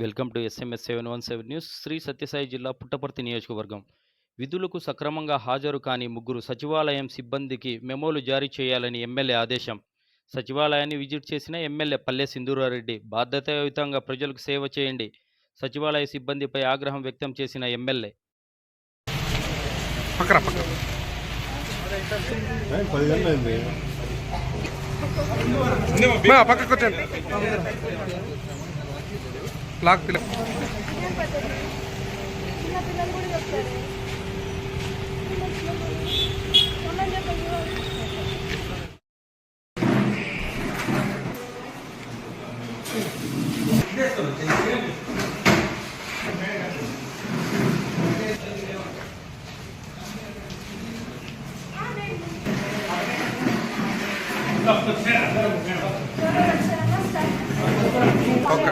Welcome to SMS seven one seven news Sri Sathya Sai జిల్లా పుట్టపర్తి నియోజకవర్గం. విధులకు సక్రమంగా హాజరు కాని ముగ్గురు సచివాలయం సిబ్బందికి మెమోలు జారీ చేయాలని ఎమ్మెల్యే ఆదేశం. సచివాలయాన్ని విజిట్ చేసిన ఎమ్మెల్యే పల్లె సింధూరారెడ్డి బాధ్యతాయుతంగా ప్రజలకు సేవ చేయండి సచివాలయ సిబ్బందిపై ఆగ్రహం వ్యక్తం చేసిన ఎమ్మెల్యే. పక్కకు వచ్చండి లాక్ తిల చిన్న పిల్లలు కూడా చెప్తారు మమ్మల్ని చెప్పండి ఓకే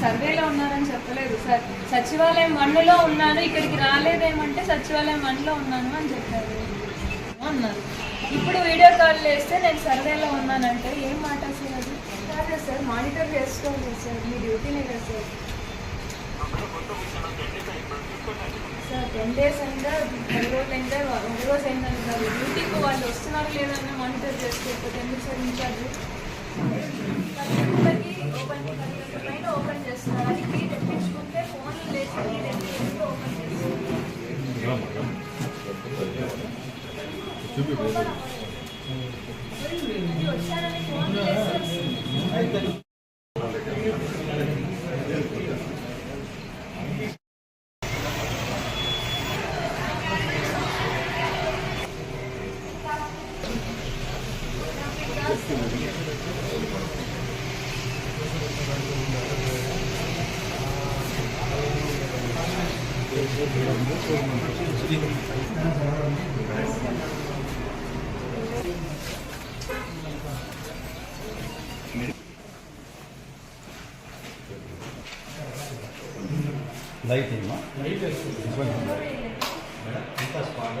సర్వేలో ఉన్నారని చెప్పలేదు. సార్ సచివాలయం వన్లో ఉన్నాను ఇక్కడికి రాలేదేమంటే సచివాలయం వన్లో ఉన్నాను అని చెప్పారు. అన్నారు. ఇప్పుడు వీడియో కాల్ చేస్తే నేను సర్వేలో ఉన్నానంటే ఏం మాట అసలు అది? కాదు సార్ మానిటర్ చేసుకోవాలి సార్ మీ డ్యూటీనే కదా సార్ సార్ టెన్ డేస్ అయిందా పది రోజులు అయిందా ఒక రోజు అయిందని కాదు డ్యూటీకి వాళ్ళు వస్తున్నారు లేదని మానిటర్ చేసుకోకపోతే ఎందుకు సార్ ఇన్ఛార్జ్ పది ఓపెన్ పైన ఓపెన్ చేస్తున్నారు అది కీ తెప్పించుకుంటే ఫోన్ లేచి కీ తెప్పించుకుంటే ఓపెన్ చేస్తున్నారు లైట్ ఏమా లైట్ ఇంకా స్పాట్